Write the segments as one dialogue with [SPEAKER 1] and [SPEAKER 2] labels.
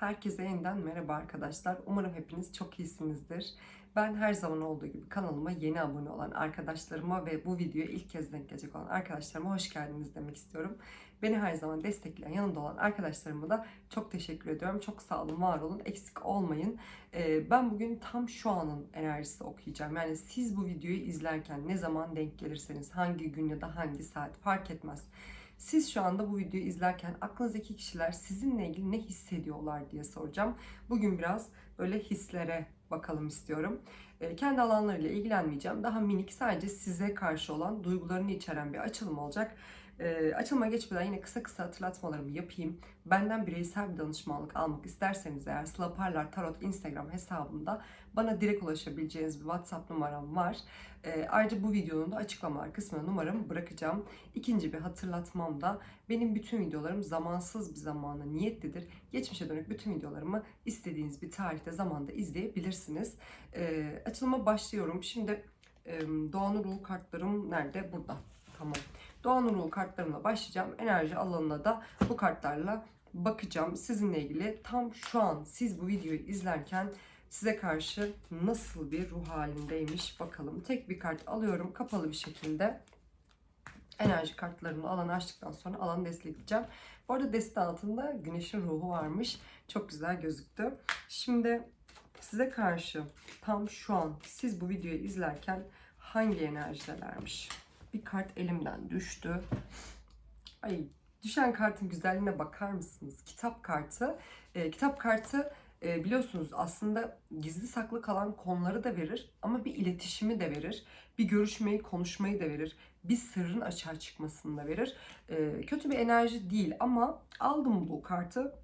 [SPEAKER 1] Herkese yeniden merhaba arkadaşlar. Umarım hepiniz çok iyisinizdir. Ben her zaman olduğu gibi kanalıma yeni abone olan arkadaşlarıma ve bu videoya ilk kez denk gelecek olan arkadaşlarıma hoş geldiniz demek istiyorum. Beni her zaman destekleyen, yanımda olan arkadaşlarıma da çok teşekkür ediyorum. Çok sağ olun, var olun, eksik olmayın. Ee, ben bugün tam şu anın enerjisi okuyacağım. Yani siz bu videoyu izlerken ne zaman denk gelirseniz, hangi gün ya da hangi saat fark etmez. Siz şu anda bu videoyu izlerken aklınızdaki kişiler sizinle ilgili ne hissediyorlar diye soracağım. Bugün biraz böyle hislere bakalım istiyorum. E, kendi alanlarıyla ilgilenmeyeceğim. Daha minik sadece size karşı olan duygularını içeren bir açılım olacak. E, açılıma geçmeden yine kısa kısa hatırlatmalarımı yapayım. Benden bireysel bir danışmanlık almak isterseniz eğer Slaparlar Tarot Instagram hesabımda bana direkt ulaşabileceğiniz bir WhatsApp numaram var. E, ayrıca bu videonun da açıklamalar kısmına numaramı bırakacağım. İkinci bir hatırlatmam da benim bütün videolarım zamansız bir zamana niyetlidir. Geçmişe dönük bütün videolarımı istediğiniz bir tarihte zamanda izleyebilirsiniz. E, açılıma başlıyorum. Şimdi e, Doğan Ruhu kartlarım nerede? Burada. Tamam. Doğan Ruhu kartlarımla başlayacağım. Enerji alanına da bu kartlarla bakacağım. Sizinle ilgili tam şu an siz bu videoyu izlerken size karşı nasıl bir ruh halindeymiş bakalım. Tek bir kart alıyorum kapalı bir şekilde. Enerji kartlarımla alanı açtıktan sonra alanı destekleyeceğim. Bu arada deste altında güneşin ruhu varmış. Çok güzel gözüktü. Şimdi size karşı tam şu an siz bu videoyu izlerken hangi enerjidelermiş? Bir kart elimden düştü. Ay düşen kartın güzelliğine bakar mısınız? Kitap kartı. Ee, kitap kartı e, biliyorsunuz aslında gizli saklı kalan konuları da verir ama bir iletişimi de verir. Bir görüşmeyi, konuşmayı da verir. Bir sırrın açığa çıkmasını da verir. E, kötü bir enerji değil ama aldım bu kartı,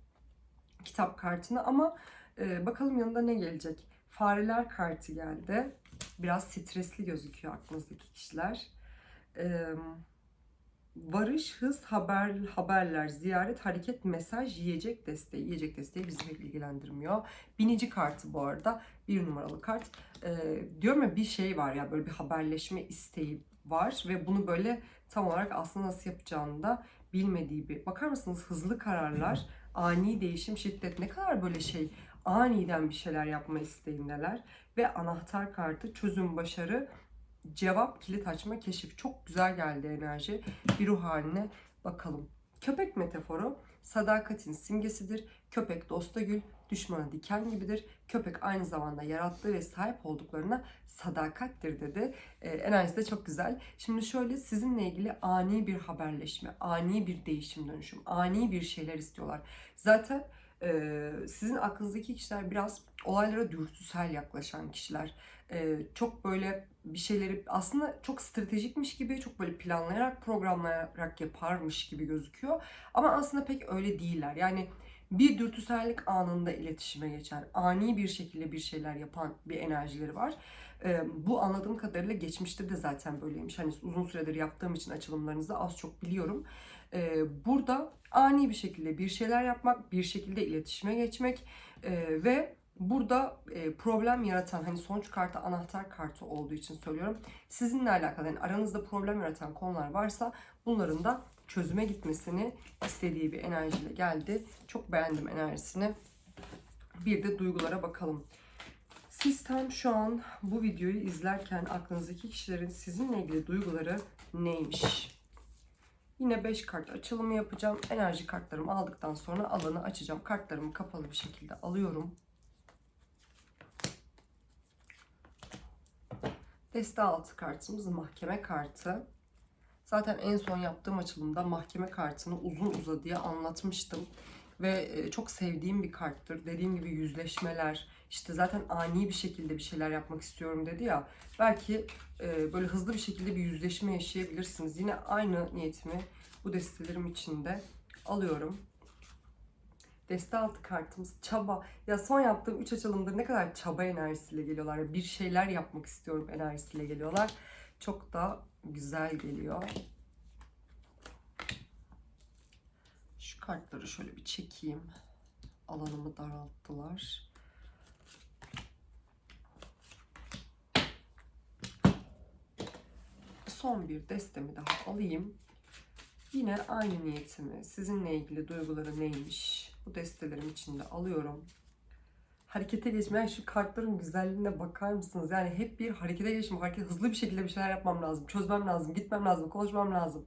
[SPEAKER 1] kitap kartını ama e, bakalım yanında ne gelecek. Fareler kartı geldi. Biraz stresli gözüküyor aklınızdaki kişiler. Eee Varış, hız, haber, haberler, ziyaret, hareket, mesaj, yiyecek desteği. Yiyecek desteği bizi pek ilgilendirmiyor. Binici kartı bu arada. Bir numaralı kart. Ee, diyorum ya bir şey var ya böyle bir haberleşme isteği var ve bunu böyle tam olarak aslında nasıl yapacağını da bilmediği bir. Bakar mısınız hızlı kararlar, ani değişim, şiddet ne kadar böyle şey aniden bir şeyler yapma isteğindeler. Ve anahtar kartı çözüm, başarı, cevap, kilit açma, keşif. Çok güzel geldi enerji. Bir ruh haline bakalım. Köpek metaforu sadakatin simgesidir. Köpek dosta gül, düşmana diken gibidir. Köpek aynı zamanda yarattığı ve sahip olduklarına sadakattir dedi. Ee, enerjisi de çok güzel. Şimdi şöyle sizinle ilgili ani bir haberleşme, ani bir değişim dönüşüm, ani bir şeyler istiyorlar. Zaten e, sizin aklınızdaki kişiler biraz olaylara dürtüsel yaklaşan kişiler. Çok böyle bir şeyleri aslında çok stratejikmiş gibi, çok böyle planlayarak, programlayarak yaparmış gibi gözüküyor. Ama aslında pek öyle değiller. Yani bir dürtüsellik anında iletişime geçen, ani bir şekilde bir şeyler yapan bir enerjileri var. Ee, bu anladığım kadarıyla geçmişte de zaten böyleymiş. Hani uzun süredir yaptığım için açılımlarınızı az çok biliyorum. Ee, burada ani bir şekilde bir şeyler yapmak, bir şekilde iletişime geçmek e, ve burada e, problem yaratan hani sonuç kartı anahtar kartı olduğu için söylüyorum. Sizinle alakalı yani aranızda problem yaratan konular varsa bunların da çözüme gitmesini istediği bir enerjiyle geldi. Çok beğendim enerjisini. Bir de duygulara bakalım. Siz tam şu an bu videoyu izlerken aklınızdaki kişilerin sizinle ilgili duyguları neymiş? Yine 5 kart açılımı yapacağım. Enerji kartlarımı aldıktan sonra alanı açacağım. Kartlarımı kapalı bir şekilde alıyorum. Deste altı kartımız mahkeme kartı. Zaten en son yaptığım açılımda mahkeme kartını uzun uzadıya anlatmıştım. Ve e, çok sevdiğim bir karttır. Dediğim gibi yüzleşmeler, işte zaten ani bir şekilde bir şeyler yapmak istiyorum dedi ya. Belki e, böyle hızlı bir şekilde bir yüzleşme yaşayabilirsiniz. Yine aynı niyetimi bu destelerim içinde alıyorum. Deste altı kartımız çaba. Ya son yaptığım 3 açılımdır ne kadar çaba enerjisiyle geliyorlar. Bir şeyler yapmak istiyorum enerjisiyle geliyorlar. Çok da güzel geliyor. Şu kartları şöyle bir çekeyim. Alanımı daralttılar. Son bir destemi daha alayım. Yine aynı niyetimi, sizinle ilgili duyguları neymiş Bu destelerim içinde alıyorum. Harekete geçmeyen şu kartların güzelliğine bakar mısınız? Yani hep bir harekete geçme, hareket hızlı bir şekilde bir şeyler yapmam lazım, çözmem lazım, gitmem lazım, konuşmam lazım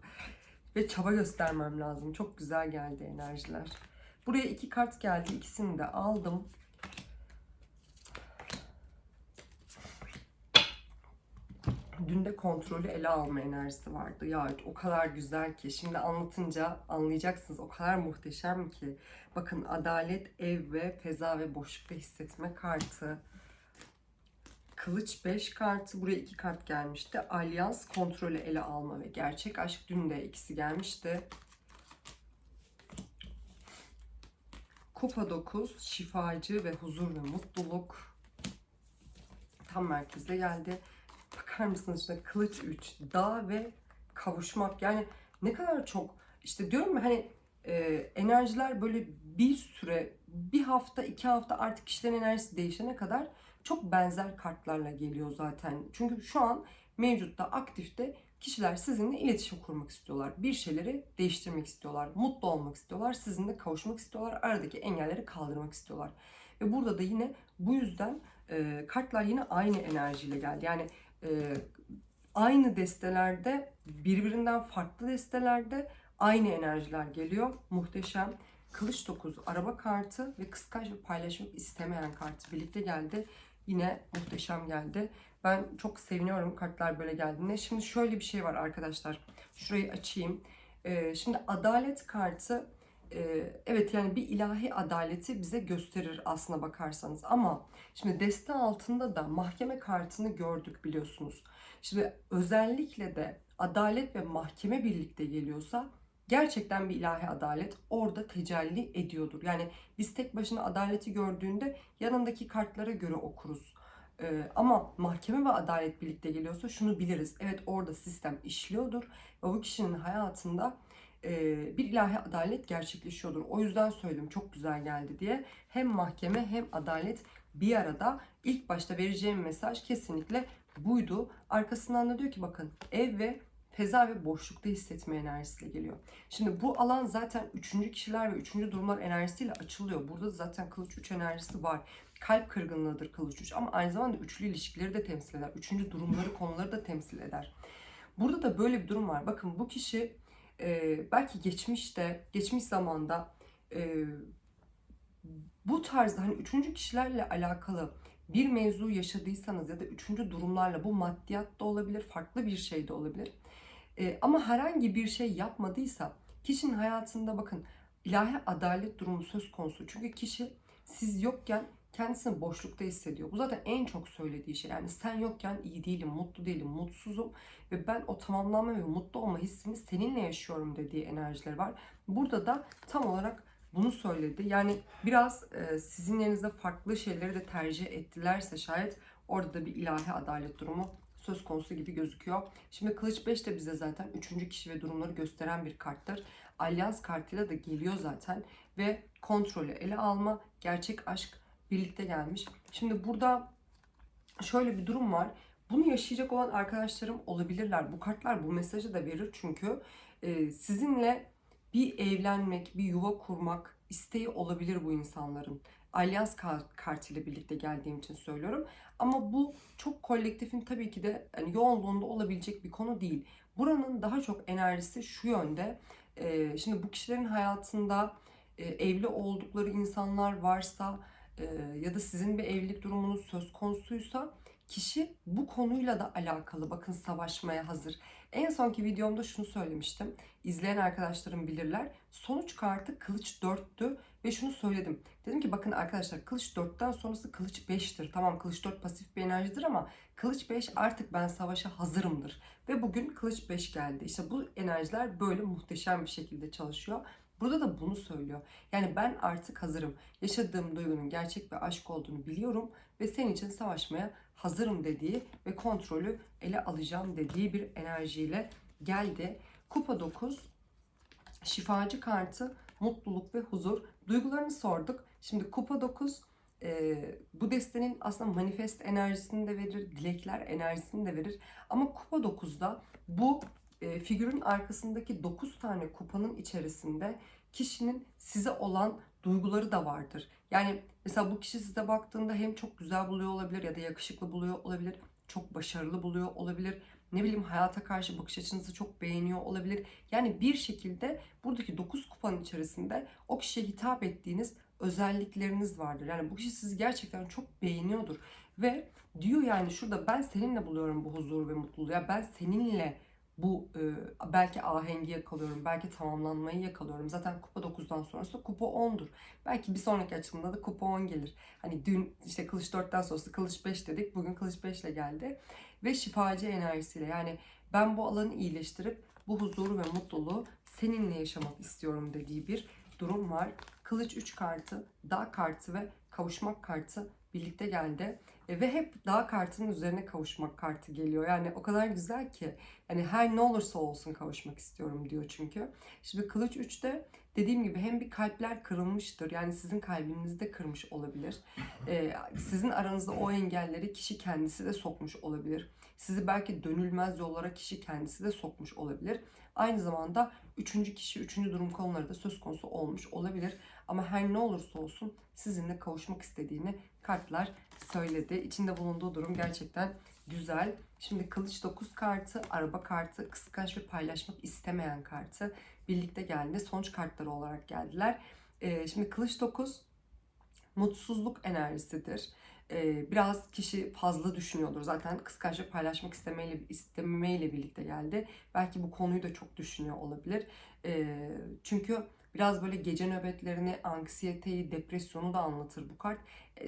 [SPEAKER 1] ve çaba göstermem lazım. Çok güzel geldi enerjiler. Buraya iki kart geldi, ikisini de aldım. Dün de kontrolü ele alma enerjisi vardı. Ya o kadar güzel ki. Şimdi anlatınca anlayacaksınız. O kadar muhteşem ki. Bakın adalet, ev ve feza ve boşlukta hissetme kartı. Kılıç 5 kartı. Buraya 2 kart gelmişti. Alyans kontrolü ele alma ve gerçek aşk. Dün de ikisi gelmişti. Kupa 9 şifacı ve huzur ve mutluluk. Tam merkezde geldi. Bakar mısınız işte kılıç 3 dağ ve kavuşmak. Yani ne kadar çok işte diyorum ya hani e, enerjiler böyle bir süre bir hafta iki hafta artık kişilerin enerjisi değişene kadar çok benzer kartlarla geliyor zaten. Çünkü şu an mevcutta aktifte kişiler sizinle iletişim kurmak istiyorlar. Bir şeyleri değiştirmek istiyorlar. Mutlu olmak istiyorlar. Sizinle kavuşmak istiyorlar. Aradaki engelleri kaldırmak istiyorlar. Ve burada da yine bu yüzden e, kartlar yine aynı enerjiyle geldi. Yani e, aynı destelerde birbirinden farklı destelerde aynı enerjiler geliyor. Muhteşem. Kılıç 9 araba kartı ve kıskanç ve paylaşmak istemeyen kartı birlikte geldi. Yine muhteşem geldi. Ben çok seviniyorum kartlar böyle geldiğinde. Şimdi şöyle bir şey var arkadaşlar. Şurayı açayım. Ee, şimdi adalet kartı evet yani bir ilahi adaleti bize gösterir aslına bakarsanız. Ama şimdi deste altında da mahkeme kartını gördük biliyorsunuz. Şimdi özellikle de adalet ve mahkeme birlikte geliyorsa gerçekten bir ilahi adalet orada tecelli ediyordur. Yani biz tek başına adaleti gördüğünde yanındaki kartlara göre okuruz. Ee, ama mahkeme ve adalet birlikte geliyorsa şunu biliriz. Evet orada sistem işliyordur ve bu kişinin hayatında e, bir ilahi adalet gerçekleşiyordur. O yüzden söyledim çok güzel geldi diye. Hem mahkeme hem adalet bir arada ilk başta vereceğim mesaj kesinlikle buydu. Arkasından da diyor ki bakın ev ve feza ve boşlukta hissetme enerjisiyle geliyor. Şimdi bu alan zaten üçüncü kişiler ve üçüncü durumlar enerjisiyle açılıyor. Burada zaten kılıç 3 enerjisi var. Kalp kırgınlığıdır kılıç 3 ama aynı zamanda üçlü ilişkileri de temsil eder. Üçüncü durumları, konuları da temsil eder. Burada da böyle bir durum var. Bakın bu kişi e, belki geçmişte, geçmiş zamanda e, bu tarzda hani üçüncü kişilerle alakalı bir mevzu yaşadıysanız ya da üçüncü durumlarla bu maddiyat da olabilir, farklı bir şey de olabilir. E, ama herhangi bir şey yapmadıysa kişinin hayatında bakın ilahi adalet durumu söz konusu. Çünkü kişi siz yokken kendisini boşlukta hissediyor. Bu zaten en çok söylediği şey. Yani sen yokken iyi değilim, mutlu değilim, mutsuzum ve ben o tamamlanma ve mutlu olma hissini seninle yaşıyorum dediği enerjileri var. Burada da tam olarak bunu söyledi. Yani biraz e, sizin yerinizde farklı şeyleri de tercih ettilerse şayet orada da bir ilahi adalet durumu söz konusu gibi gözüküyor. Şimdi Kılıç 5 de bize zaten üçüncü kişi ve durumları gösteren bir karttır. Alyans kartıyla da geliyor zaten ve kontrolü ele alma, gerçek aşk birlikte gelmiş. Şimdi burada şöyle bir durum var. Bunu yaşayacak olan arkadaşlarım olabilirler. Bu kartlar bu mesajı da verir çünkü e, sizinle bir evlenmek, bir yuva kurmak isteği olabilir bu insanların. Alyans kartıyla birlikte geldiğim için söylüyorum. Ama bu çok kolektifin tabii ki de yani yoğunluğunda olabilecek bir konu değil. Buranın daha çok enerjisi şu yönde. E, şimdi bu kişilerin hayatında e, evli oldukları insanlar varsa ya da sizin bir evlilik durumunuz söz konusuysa kişi bu konuyla da alakalı bakın savaşmaya hazır. En sonki videomda şunu söylemiştim. İzleyen arkadaşlarım bilirler. Sonuç kartı kılıç 4'tü ve şunu söyledim. Dedim ki bakın arkadaşlar kılıç 4'ten sonrası kılıç 5'tir. Tamam kılıç 4 pasif bir enerjidir ama kılıç 5 artık ben savaşa hazırımdır. Ve bugün kılıç 5 geldi. İşte bu enerjiler böyle muhteşem bir şekilde çalışıyor. Burada da bunu söylüyor. Yani ben artık hazırım. Yaşadığım duygunun gerçek bir aşk olduğunu biliyorum ve senin için savaşmaya hazırım dediği ve kontrolü ele alacağım dediği bir enerjiyle geldi. Kupa 9 şifacı kartı mutluluk ve huzur. Duygularını sorduk. Şimdi kupa 9 e, bu destenin aslında manifest enerjisini de verir, dilekler enerjisini de verir. Ama kupa 9'da bu e, figürün arkasındaki 9 tane kupanın içerisinde kişinin size olan duyguları da vardır. Yani mesela bu kişi size baktığında hem çok güzel buluyor olabilir ya da yakışıklı buluyor olabilir, çok başarılı buluyor olabilir. Ne bileyim hayata karşı bakış açınızı çok beğeniyor olabilir. Yani bir şekilde buradaki 9 kupanın içerisinde o kişiye hitap ettiğiniz özellikleriniz vardır. Yani bu kişi sizi gerçekten çok beğeniyordur. Ve diyor yani şurada ben seninle buluyorum bu huzur ve mutluluğu. Ya ben seninle bu e, belki ahengi yakalıyorum, belki tamamlanmayı yakalıyorum. Zaten kupa 9'dan sonrası kupa 10'dur. Belki bir sonraki açılımda da kupa 10 gelir. Hani dün işte kılıç 4'ten sonrası kılıç 5 dedik. Bugün kılıç 5 ile geldi. Ve şifacı enerjisiyle yani ben bu alanı iyileştirip bu huzuru ve mutluluğu seninle yaşamak istiyorum dediği bir durum var. Kılıç 3 kartı, dağ kartı ve kavuşmak kartı birlikte geldi. E, ve hep dağ kartının üzerine kavuşmak kartı geliyor. Yani o kadar güzel ki. Yani her ne olursa olsun kavuşmak istiyorum diyor çünkü. Şimdi kılıç 3'te dediğim gibi hem bir kalpler kırılmıştır. Yani sizin kalbinizde kırmış olabilir. E, sizin aranızda o engelleri kişi kendisi de sokmuş olabilir. Sizi belki dönülmez yollara kişi kendisi de sokmuş olabilir. Aynı zamanda üçüncü kişi, üçüncü durum konuları da söz konusu olmuş olabilir. Ama her ne olursa olsun sizinle kavuşmak istediğini kartlar söyledi. İçinde bulunduğu durum gerçekten güzel. Şimdi kılıç 9 kartı, araba kartı, kıskanç ve paylaşmak istemeyen kartı birlikte geldi. Sonuç kartları olarak geldiler. Ee, şimdi kılıç 9 mutsuzluk enerjisidir. Ee, biraz kişi fazla düşünüyordur. Zaten kıskanç ve paylaşmak istemeyle, istemeyle birlikte geldi. Belki bu konuyu da çok düşünüyor olabilir. Ee, çünkü biraz böyle gece nöbetlerini, anksiyeteyi, depresyonu da anlatır bu kart.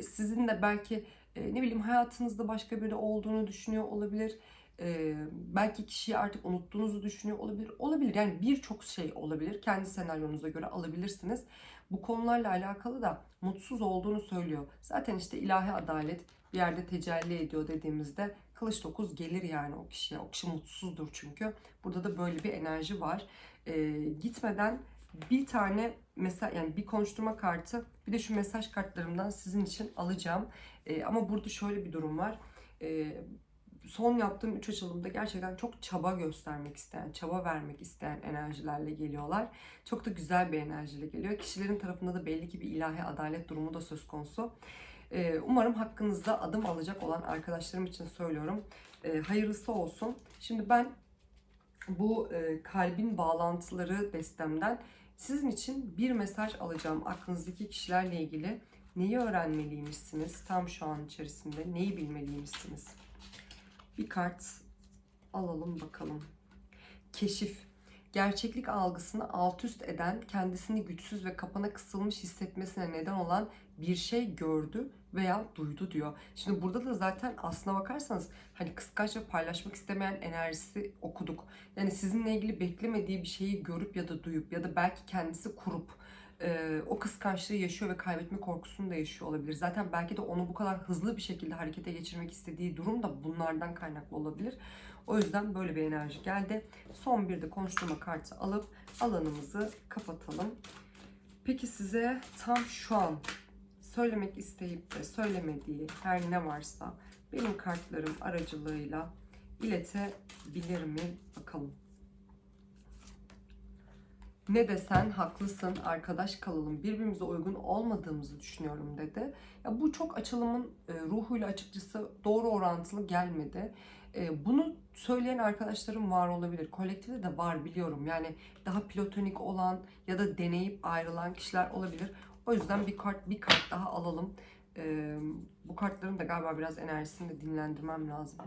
[SPEAKER 1] Sizin de belki e, ne bileyim hayatınızda başka biri olduğunu düşünüyor olabilir. Ee, belki kişiyi artık unuttuğunuzu düşünüyor olabilir. Olabilir yani birçok şey olabilir. Kendi senaryonuza göre alabilirsiniz. Bu konularla alakalı da mutsuz olduğunu söylüyor. Zaten işte ilahi adalet bir yerde tecelli ediyor dediğimizde kılıç 9 gelir yani o kişiye. O kişi mutsuzdur çünkü. Burada da böyle bir enerji var. Ee, gitmeden bir tane mesela yani bir konuşturma kartı bir de şu mesaj kartlarımdan sizin için alacağım. Ee, ama burada şöyle bir durum var. Ee, son yaptığım 3 açılımda gerçekten çok çaba göstermek isteyen, çaba vermek isteyen enerjilerle geliyorlar. Çok da güzel bir enerjiyle geliyor. Kişilerin tarafında da belli ki bir ilahi adalet durumu da söz konusu. Ee, umarım hakkınızda adım alacak olan arkadaşlarım için söylüyorum. Ee, hayırlısı olsun. Şimdi ben bu e, kalbin bağlantıları destemden sizin için bir mesaj alacağım aklınızdaki kişilerle ilgili. Neyi öğrenmeliymişsiniz tam şu an içerisinde? Neyi bilmeliymişsiniz? Bir kart alalım bakalım. Keşif. Gerçeklik algısını alt üst eden, kendisini güçsüz ve kapana kısılmış hissetmesine neden olan bir şey gördü veya duydu diyor. Şimdi burada da zaten aslına bakarsanız hani kıskanç ve paylaşmak istemeyen enerjisi okuduk. Yani sizinle ilgili beklemediği bir şeyi görüp ya da duyup ya da belki kendisi kurup e, o kıskançlığı yaşıyor ve kaybetme korkusunu da yaşıyor olabilir. Zaten belki de onu bu kadar hızlı bir şekilde harekete geçirmek istediği durum da bunlardan kaynaklı olabilir. O yüzden böyle bir enerji geldi. Son bir de konuşturma kartı alıp alanımızı kapatalım. Peki size tam şu an söylemek isteyip de söylemediği her ne varsa benim kartlarım aracılığıyla iletebilir mi bakalım. Ne desen haklısın arkadaş kalalım birbirimize uygun olmadığımızı düşünüyorum dedi. Ya bu çok açılımın e, ruhuyla açıkçası doğru orantılı gelmedi. E, bunu söyleyen arkadaşlarım var olabilir. Kolektifte de var biliyorum. Yani daha platonik olan ya da deneyip ayrılan kişiler olabilir. O yüzden bir kart bir kart daha alalım. E, bu kartların da galiba biraz enerjisini de dinlendirmem lazım.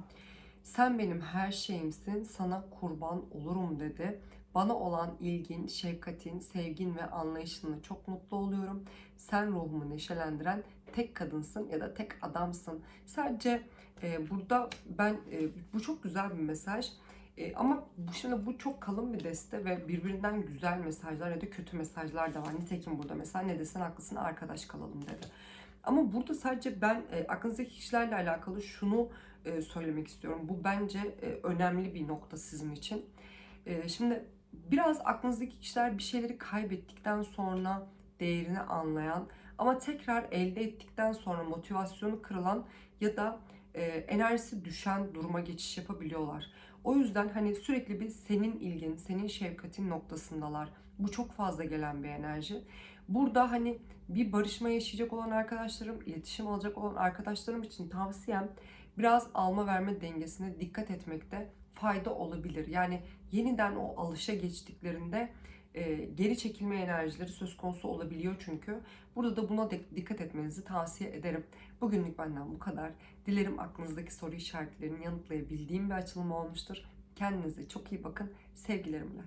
[SPEAKER 1] Sen benim her şeyimsin, sana kurban olurum dedi. Bana olan ilgin, şefkatin, sevgin ve anlayışınla çok mutlu oluyorum. Sen ruhumu neşelendiren tek kadınsın ya da tek adamsın. Sadece e, burada ben e, bu çok güzel bir mesaj. E, ama bu şimdi bu çok kalın bir deste ve birbirinden güzel mesajlar ya da kötü mesajlar da var. Nitekim burada mesela ne desen haklısın arkadaş kalalım dedi. Ama burada sadece ben e, aklınızdaki kişilerle alakalı şunu e, söylemek istiyorum. Bu bence e, önemli bir nokta sizin için. E, şimdi biraz aklınızdaki kişiler bir şeyleri kaybettikten sonra değerini anlayan ama tekrar elde ettikten sonra motivasyonu kırılan ya da e, enerjisi düşen duruma geçiş yapabiliyorlar. O yüzden hani sürekli bir senin ilgin, senin şefkatin noktasındalar. Bu çok fazla gelen bir enerji. Burada hani bir barışma yaşayacak olan arkadaşlarım, iletişim alacak olan arkadaşlarım için tavsiyem biraz alma verme dengesine dikkat etmekte fayda olabilir. Yani yeniden o alışa geçtiklerinde e, geri çekilme enerjileri söz konusu olabiliyor çünkü. Burada da buna de- dikkat etmenizi tavsiye ederim. Bugünlük benden bu kadar. Dilerim aklınızdaki soru işaretlerini yanıtlayabildiğim bir açılım olmuştur. Kendinize çok iyi bakın. Sevgilerimle.